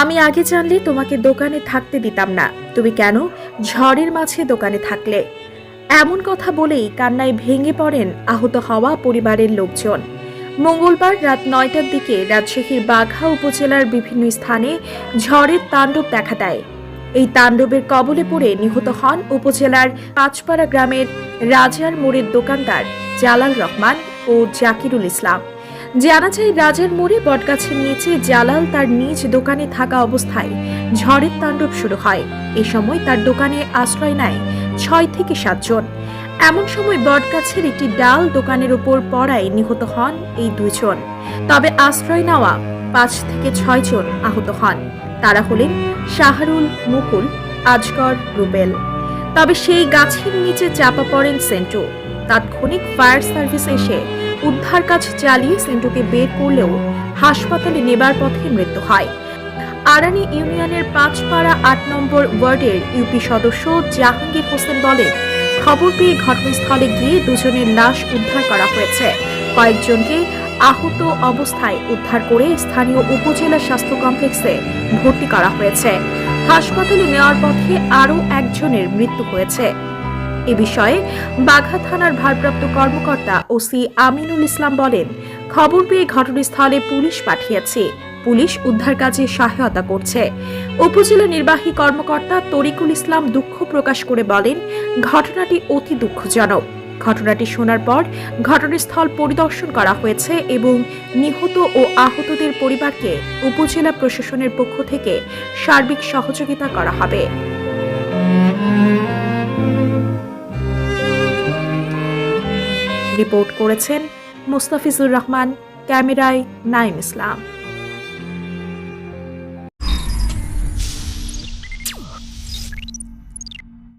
আমি আগে জানলে তোমাকে দোকানে থাকতে দিতাম না। তুমি কেন? ঝড়ের মাঝে দোকানে থাকলে। এমন কথা বলেই কান্নায় ভেঙে পড়েন আহত হওয়া পরিবারের লোকজন। মঙ্গলবার রাত নয়টার দিকে রাজশাহীর বাঘা উপজেলার বিভিন্ন স্থানে ঝড়ের তাণ্ডব দেখা দেয়। এই তাণ্ডবের কবলে পড়ে নিহত হন উপজেলার পাঁচপাড়া গ্রামের রাজার মোড়ের দোকানদার। জালাল রহমান ও জাকিরুল ইসলাম। জানা যায় রাজার মোড়ে বটগাছের নিচে জালাল তার নিজ দোকানে থাকা অবস্থায় ঝড়ের তাণ্ডব শুরু হয়। এ সময় তার দোকানে আশ্রয় নেয় ছয় থেকে সাতজন এমন সময় বটগাছের একটি ডাল দোকানের উপর পড়ায় নিহত হন এই দুইজন। তবে আশ্রয় নেওয়া পাঁচ থেকে ছয় জন আহত হন। তারা হলেন শাহরুল, মুকুল, আজগর, রুবেল। তবে সেই গাছের নিচে চাপা পড়েন সেন্টু। তাৎক্ষণিক ফায়ার সার্ভিস এসে উদ্ধার কাজ চালিয়ে সেন্টুকে বের করলেও হাসপাতালে নেবার পথে মৃত্যু হয়। আরানি ইউনিয়নের পাঁচপাড়া আট নম্বর ওয়ার্ডের ইউপি সদস্য জাহাঙ্গীর হোসেন বলেন, খবর পেয়ে ঘটনাস্থলে গিয়ে দুজনের লাশ উদ্ধার করা হয়েছে। কয়েকজনকে আহত অবস্থায় উদ্ধার করে স্থানীয় উপজেলা স্বাস্থ্য কমপ্লেক্সে ভর্তি করা হয়েছে। হাসপাতালে নেওয়ার পথে আরও একজনের মৃত্যু হয়েছে। এ বিষয়ে বাঘা থানার ভারপ্রাপ্ত কর্মকর্তা ওসি আমিনুল ইসলাম বলেন, খবর পেয়ে ঘটনাস্থলে পুলিশ পাঠিয়েছে। পুলিশ উদ্ধার কাজে সহায়তা করছে। উপজেলা নির্বাহী কর্মকর্তা তরিকুল ইসলাম দুঃখ প্রকাশ করে বলেন, ঘটনাটি অতি দুঃখজনক। ঘটনাটি শোনার পর ঘটনাস্থল পরিদর্শন করা হয়েছে এবং নিহত ও আহতদের পরিবারকে উপজেলা প্রশাসনের পক্ষ থেকে সার্বিক সহযোগিতা করা হবে। রিপোর্ট করেছেন মুস্তাফিজুর রহমান ক্যামেরায় নাইম ইসলাম।